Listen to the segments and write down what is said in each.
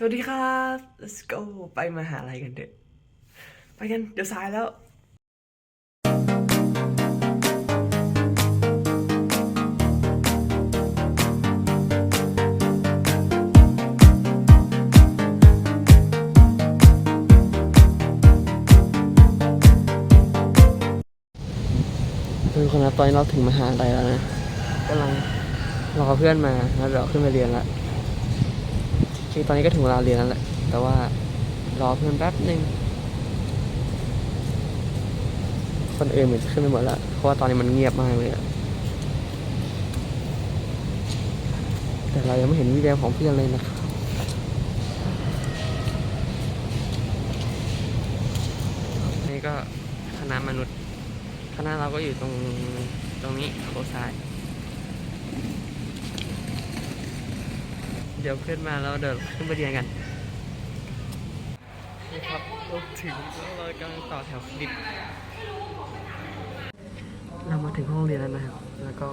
สวัสดีครับ let's go ไปมาหาลัยกันเถอะไปกัน เดี๋ยวสายแล้วทุกคนนะตอนนี้เราถึงมหาลัยแล้วนะกำลังรอเพื่อนมาแล้วเดี๋ยวขึ้นไปเรียนละ ริงตอนนี้ก็ถึงเวลาเรียนแล้วแหละ แต่ว่ารอเพื่อนแป๊บหนึ่งคนอื่นเหมือนจะขึ้นไปหมดแล้ว เพราะว่าตอนนี้มันเงียบมากเลยอะแต่เรายังไม่เห็นวิดีโอของเพื่อนเลยนะครับนี่ก็คณะมนุษย์ คณะเราก็อยู่ตรงตรงนี้โคซ้าย เดี๋ยวขึ้นมาแล้วเดี๋ยวขึ้นไปเรียนกันนี่ครับเราถึงแล้วเรากำลังต่อแถวลิฟต์เรามาถึงห้องเรียนแล้วนะครับ แล้วก็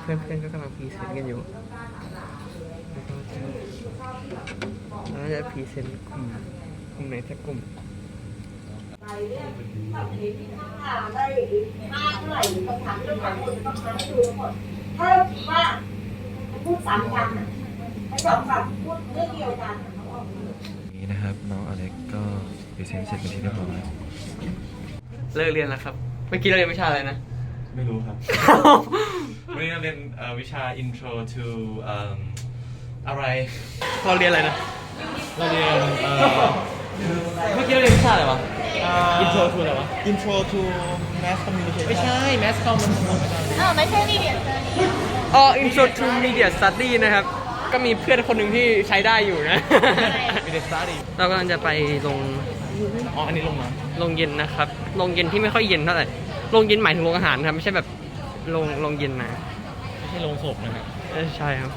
เพื่อนๆก็กำลังพรีเซนต์กันอยู่แล้วก็จะแล้วจะพรีเซนต์กลุ่มกลุ่มไหนสักกลุ่มถามได้ากเท่าไหร่คำถามเรื่องของคุณต้องถามให้ดูทั้งหมดถ้าคิดว่าพูดสามคำ น่ะให้สองคำพูดเรื่องเดียวกันน่ะเขาออกมานี้นะครับน้องอเล็กก็พรีเซนต์เสร็จเป็นที่เรียบร้อยเลิกเรียนแล้วครับ เมื่อกี้เราเรียนวิชาอะไรนะ ไม่รู้ครับ วันนี้เราเรียนเอ่อวิชา intro to เอิ่มอะไร เราเรียนอะไรนะ เราเรียนเอ่อเมื่อกี้เราเรียนวิชาอะไรวะ intro to อะไรวะ intro to mass communication ไม่ใช่ mass com มันมันไม่ได้เออไม่ใช่นี่เดียว อ๋อ Intro to Media Study นะครับ ก็มีเพื่อนคนหนึ่งที่ใช้ได้อยู่นะไม่ได้ study เรากำลังจะไปลงอ๋ออันนี้ลงมาลงเย็นนะครับลงเย็นที่ไม่ค่อยเย็นเท่าไหร่ลงเย็นหมายถึงโรงอาหารครับไม่ใช่แบบลงลงเย็นนะไม่ใช่ลงศพนะครับเออใช่ครับ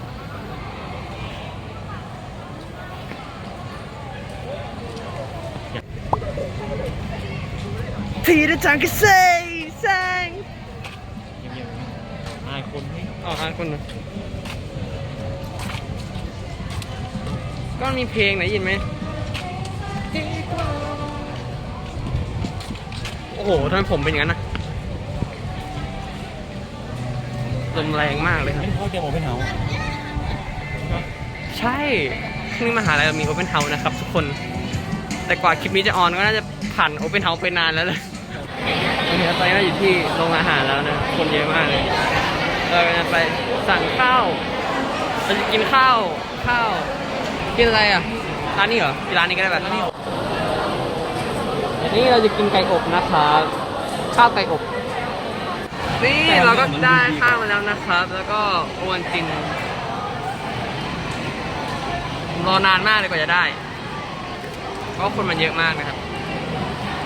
พีระจังกเซ่แซงเงียบๆอายคนที่อ๋ออ่านคนหนึ่ง ก็มีเพลงไหนยินไหม โอ้โหทำไมผมเป็นอย่างนั้นนะลมแรงมากเลยครับไม่เข้าเกมโอเพนเฮาส์ใช่นี่มหาลัยเรามี Open House นะครับทุกคน แต่กว่าคลิปนี้จะออนก็น่าจะผ่าน Open House ไปนานแล้วเลยตอนนี้ตอนนี้เราอยู่ที่โรงอาหารแล้วนะ คนเยอะมากเลยเราจะไปสั่งข้าวเราจะกินข้าวข้าว กินอะไรอะ ร้านนี้เหรอกินร้านนี้ก็ได้แบบนี้นี่เราจะกินไก่อบนะครับ ข้าวไก่อบ นี่เราก็ได้ข้าวมาแล้วนะครับ แล้วก็โอวันตินผมรอนานมากเลยกว่าจะได้ เพราะคนมันเยอะมากนะครับ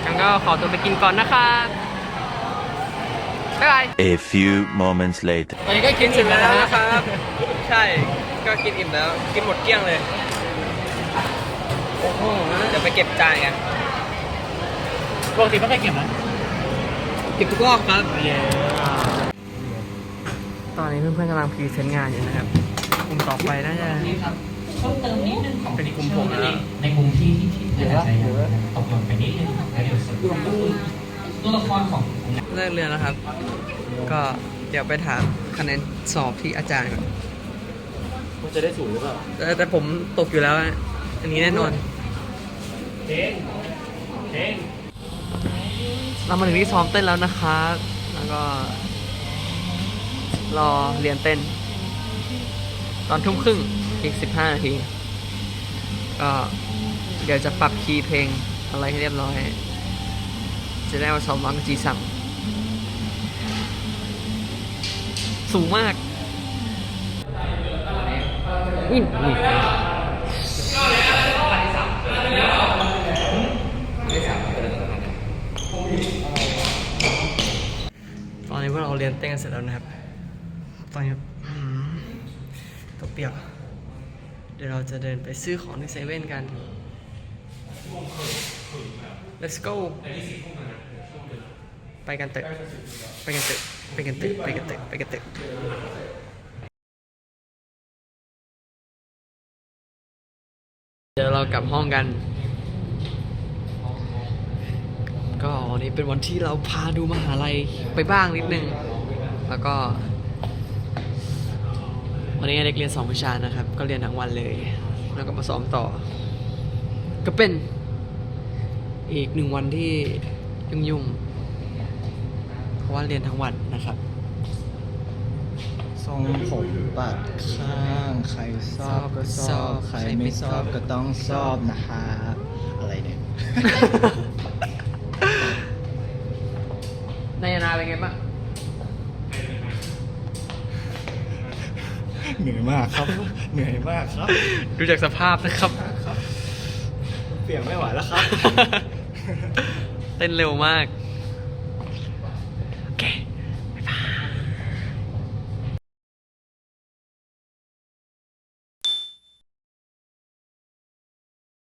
งั้นก็ขอตัวไปกินก่อนนะครับบ๊ายบาย A few moments later. ตอนนี้ก็กินเสร็จแล้วนะครับ ใช่ ก็กินอิ่มแล้ว กินหมดเกลี้ยงเลย โอ้โหเดี๋ยวไปเก็บจานกันปกติไม่เคยเก็บนะเก็บทุกรอบครับเย้ตอนนี้เพื่อนๆกำลังพรีเซนต์งานอยู่นะครับกลุ่มต่อไปน่าจะเพิ่มเติมนิดนึงของเป็นกลุ่มผมนะในมุมที่ที่ที่ที่อาจจะยังตกหล่นไปนิดนึงในส่วนตัวตัวละครของเลิกเรียนแล้วครับ ก็เดี๋ยวไปถามคะแนนสอบที่อาจารย์ก่อนมันจะได้สูงหรือเปล่าแต่แต่ผมตกอยู่แล้วอะอันนี้แน่นอน เท่งเท่งเรามาถึงที่ซ้อมเต้นแล้วนะครับแล้วก็ รอเรียนเต้น ตอนทุ่มครึ่งอีกสิบห้านาที ก็เดี๋ยวจะปรับคีย์เพลงอะไรให้เรียบร้อย จะได้มาซ้อมวังจีสั่งสูงมากนี่นี่ตอนนี้พวก เรียนเต้นกันเสร็จแล้วนะครับ ตอนนี้ตัวเปียก เดี๋ยวเราจะเดินไปซื้อของที่เซเว่นกัน let's go ไปกันเถอะไปกันเถอะไปกันเถอะไปกันเถอะไปกันเถอะเดี๋ยวเรากลับห้องกัน ก็วันนี้เป็นวันที่เราพาดูมหาลัยไปบ้างนิดนึง แล้วก็ วันนี้เด็กเรียนสองวิชานะครับ ก็เรียนทั้งวันเลย แล้วก็มาซ้อมต่อ ก็เป็นอีกหนึ่งวันที่ยุ่งๆเพราะว่าเรียนทั้งวันนะครับทรงผมปัดข้าง ใครชอบก็ชอบ ใครไม่ชอบก็ต้องชอบนะครับอะไรเนี่ย นายนาเป็น ไงบ้างเหนื่อยมากครับ เหนื่อยมากครับ ดูจากสภาพนะครับ เปลี่ยนไม่ไหวแล้วครับ เต้นเร็วมาก